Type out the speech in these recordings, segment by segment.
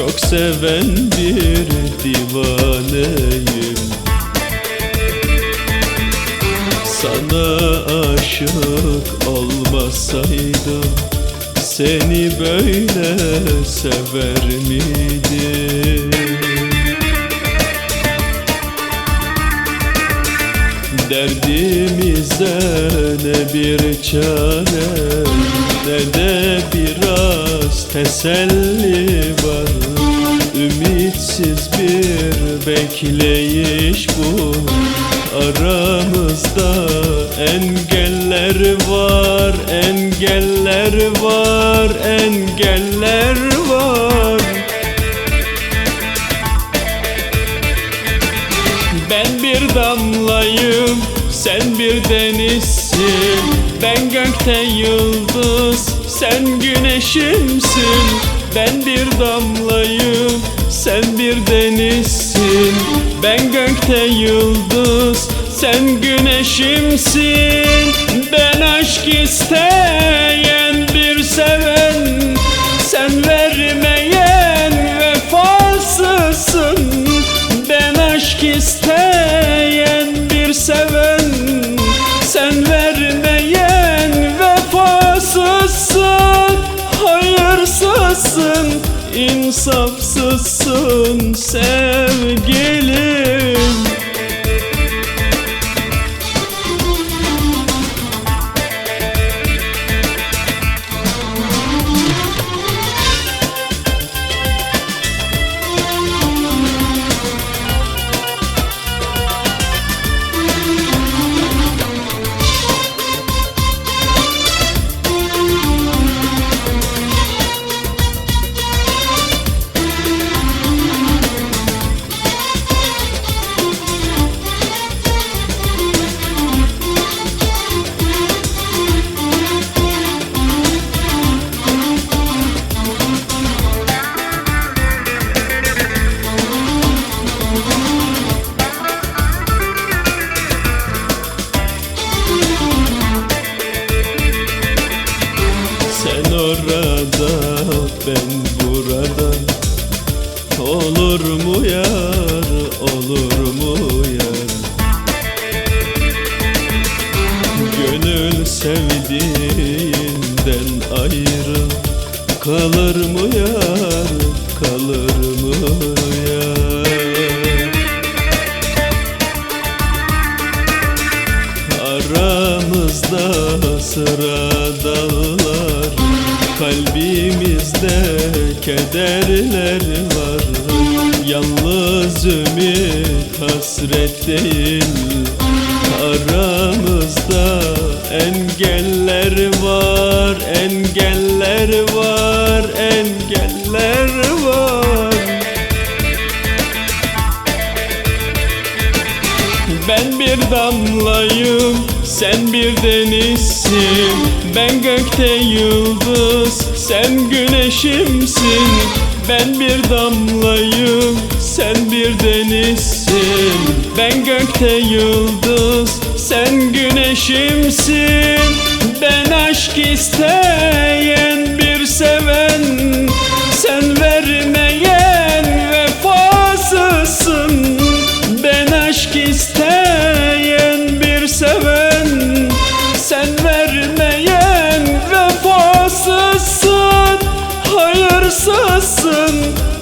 Çok seven bir divaneyim Sana aşık olmasaydım Seni böyle sever miydim? Derdimize ne bir çare Ne de biraz teselli var Ümitsiz bir bekleyiş bu. Aramızda engeller var Engeller var Engeller var. Ben bir damlayım, sen bir denizsin. Ben gökte yıldız, sen güneşimsin Ben bir damlayım, sen bir denizsin. Ben gökte yıldız, sen güneşimsin. Ben aşk isteyen bir seven Sen insafsızsın sevgilim sevdiğinden ayrı Kalır mı yar kalır mı yar? Aramızda sıra dağlar Kalbimizde kederler var. Yalnız ümit hasret değil engeller var Engeller var Engeller var. Ben bir damlayım, sen bir denizsin. Ben gökte yıldız, sen güneşimsin. Ben bir damlayım, sen bir denizsin. Ben gökte yıldız, sen güneşimsin aşk isteyen bir seven Sen vermeyen vefasızsın ben aşk isteyen bir seven Sen vermeyen vefasızsın Hayırsızsın,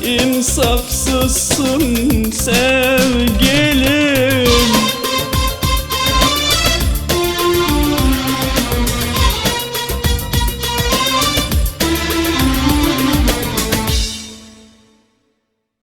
insafsızsın sevgilim